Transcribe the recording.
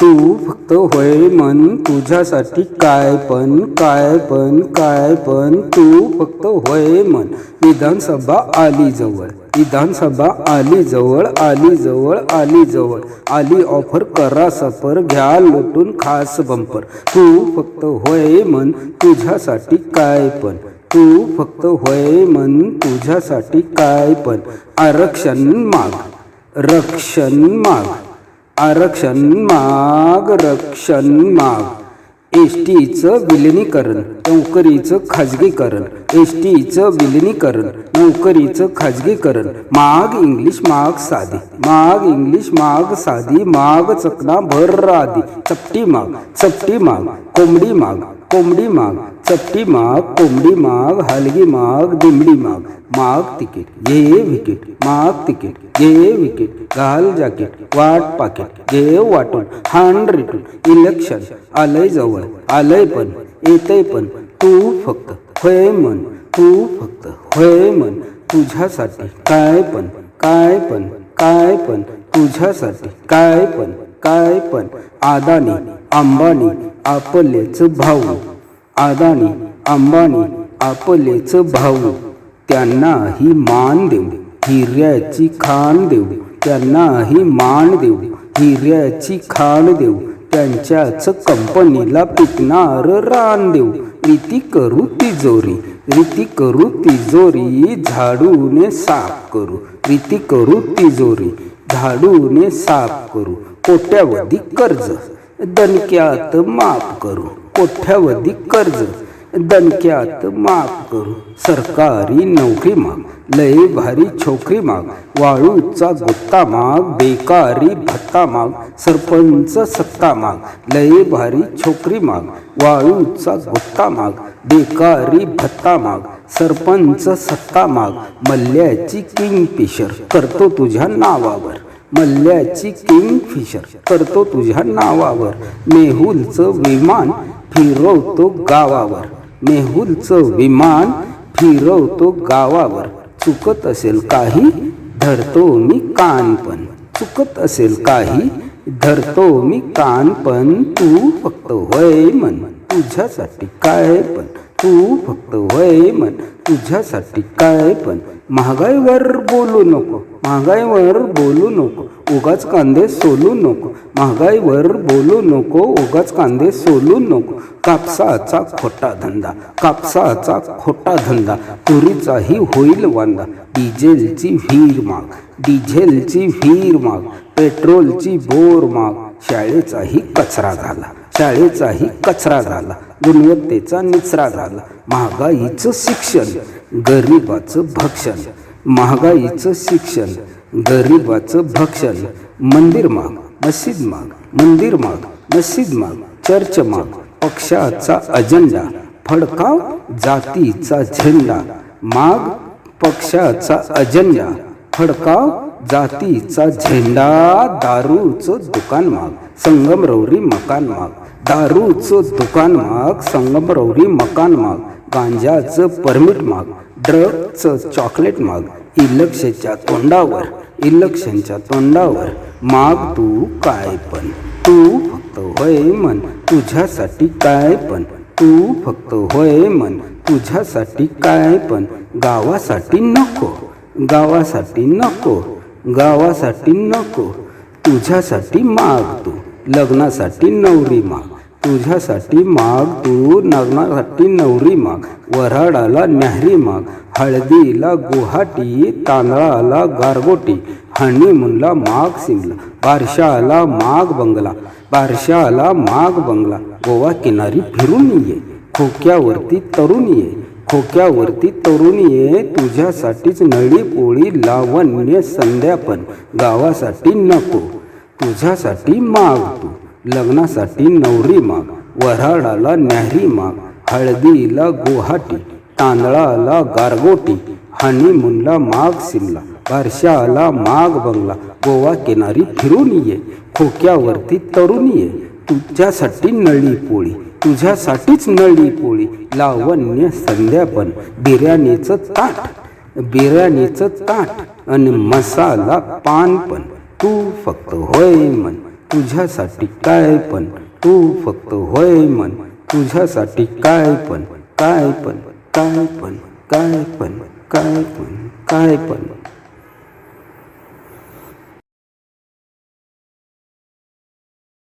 तू फक्त होय मन तुझ्यासाठी काय पण काय पण काय पण. तू फक्त होय मन विधानसभा आली जवळ विधानसभा आली जवळ आली जवळ आली जवळ. आली ऑफर करा सफर घ्या लुटून खास बंपर तू फक्त होय मन तुझ्यासाठी काय पण. तू फक्त होय मन तुझ्यासाठी काय पण. आरक्षण माग रक्षण माग. आरक्षण माग रक्षण माग. एस टीचं विलिनीकरण नोकरीचं खाजगीकरण. एस टीचं विलिनीकरण नोकरीचं खाजगीकरण. माग इंग्लिश माग साधी. माग इंग्लिश माग साधी. माग चकना भर आधी चपटी माग चपटी माग कोंबडी माग कोंबडी माग. चपटी माग कोंबडी माग हलगी माग दिमडी माग. माग तिकीट घे विकेट. माग तिकीट घे विकेट. घाल जॅकेट वाट पाकिट. घे वाटून हाण रिटून इलेक्शन आलंय जवळ. आलंय पण येतंय पण. तू फक्त होय मन तू फक्त होय मन तुझ्यासाठी काय पण काय पण काय पण. तुझ्यासाठी काय पण काय पण. आदानी अंबानी आपलेच भाऊ. आदानी अंबानी आपलेच भाऊ. त्यांनाही मान देऊ हिऱ्याची खाण देऊ. त्यांनाही मान देऊ हिऱ्याची खाण देऊ. त्यांच्याच कंपनीला पिकणार रान देऊ. रीती करू तिजोरी रीती करू तिजोरी झाडूने साफ करू. रीती करू तिजोरी झाडूने साफ करू. कोट्यावधी कर्ज. दणक्यात माफ करू. कोठ्यावधी कर्ज. दणक्यात माफ करू. सरकारी नोकरी माग. लय भारी छोकरी माग. वाळूचा गुत्ता माग. बेकारी भत्ता माग. सरपंच सत्ता माग. लय भारी छोकरी माग. वाळूचा गुत्ता माग. बेकारी भत्ता माग. सरपंच सत्ता माग. मल्ल्याची किंगफिशर करतो तुझ्या नावावर. मल्ल्याची किंगफिशर करतो तुझ्या नावावर. मेहुलचं विमान फिरवतो गावावर. मेहुलचं विमान फिरवतो गावावर. चुकत असेल काही धरतो मी कान पण चुकत असेल काही धरतो मी कान पण तू फक्त होय मन तुझ्यासाठी काय पण. तू फक्त होय मन तुझ्यासाठी काय पण. महागाईवर बोलू नको. महागाईवर बोलू नको उगाच कांदे सोलू नको. महागाईवर बोलू नको उगाच कांदे सोलू नको. कापसाचा खोटा धंदा कापसाचा खोटा धंदा. तुरीचाही होईल वांदा डिझेलची व्हीर माग डिझेलची व्हीर माग पेट्रोलची बोर माग. शाळेचाही कचरा झाला शाळेचाही कचरा झाला गुणवत्तेचा निचरा झाला महागाईचं शिक्षण गरिबाचं भक्षण. महागाईचं शिक्षण गरिबाचं भक्षण मंदिर माग मस्जिद माग मंदिर माग मस्जिद माग चर्च माग पक्षाचा अजेंडा फडकाव जातीचा झेंडा माग पक्षाचा अजेंडा फडकाव जातीचा झेंडा दारूचं दुकान माग संगमरवरी मकान माग दारूचं दुकान माग संगमरवरी मकान माग गांजाचं परमिट माग ड्रगचं चॉकलेट माग इलक्षच्या तोंडावर इलेक्शनच्या तोंडावर. माग तू काय पण तू फक्त होय मन तुझ्यासाठी काय पण तू फक्त होय मन तुझ्यासाठी काय पण गावासाठी नको गावासाठी नको गावासाठी नको. तुझ्यासाठी माग तू लग्नासाठी नवरी माग तुझ्यासाठी माग तू लग्नासाठी नवरी माग वऱ्हाडाला न्याहरी माग हळदीला गुहाटी तांदळाला गारगोटी हनीमूनला माग सिमला बारशाला माग बंगला बारशाला माग बंगला गोवा किनारी फिरून ये खोक्यावरती तरुण ये खोक्यावरती तरुण ये तुझ्यासाठीच नळी पोळी लावण्य संध्यापन गावासाठी नको तुझ्यासाठी माग तू लग्नासाठी नवरी माग वऱ्हाडाला न्याहरी माग हळदीला गुवाहाटी तांदळाला गारगोटी हनीमूनला माग सिमला बारशाला माग बंगला गोवा किनारी फिरून ये खोक्यावरती तरुण ये तुझ्यासाठी नळी पोळी तुझ्यासाठीच नळी पोळी लावण्य संध्यापन बिर्याणीचं ताट बिर्याणीचं ताट आणि मसाला पान पण तू फक्त होय मन तुझ्यासाठी काय पण तू फक्त होय मन तुझ्यासाठी काय पण काय पण काय पण काय पण काय पण काय पण.